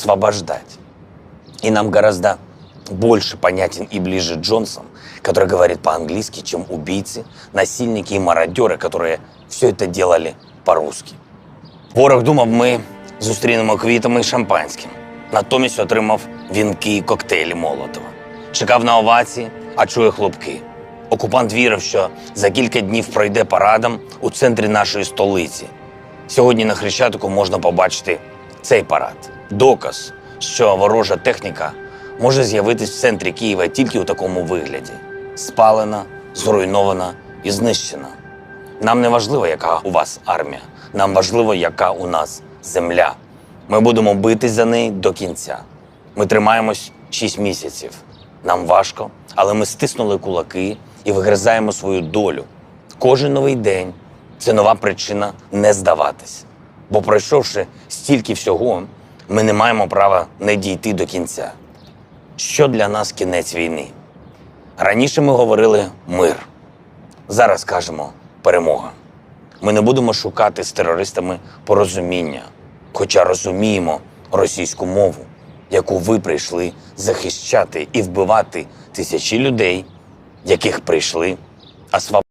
освобождать. И нам гораздо больше понятен и ближе Джонсон, который говорит по-английски, чем убийцы, насильники и мародеры, которые все это делали по-русски. Ворог думав, ми зустрінемо квітами і шампанським. Натомість отримав вінки і коктейлі Молотова. Чекав на овації, а чує хлопки. Окупант вірив, що за кілька днів пройде парадом у центрі нашої столиці. Сьогодні на Хрещатику можна побачити цей парад. Доказ, що ворожа техніка може з'явитись в центрі Києва тільки у такому вигляді: спалена, зруйнована і знищена. Нам не важливо, яка у вас армія. Нам важливо, яка у нас земля. Ми будемо битись за неї до кінця. Ми тримаємось 6 місяців. Нам важко, але ми стиснули кулаки і вигризаємо свою долю. Кожен новий день це нова причина не здаватись. Бо пройшовши стільки всього, ми не маємо права не дійти до кінця. Що для нас кінець війни? Раніше ми говорили мир. Зараз кажемо перемога. Ми не будемо шукати з терористами порозуміння, хоча розуміємо російську мову, яку ви прийшли захищати і вбивати тисячі людей, яких прийшли освободити.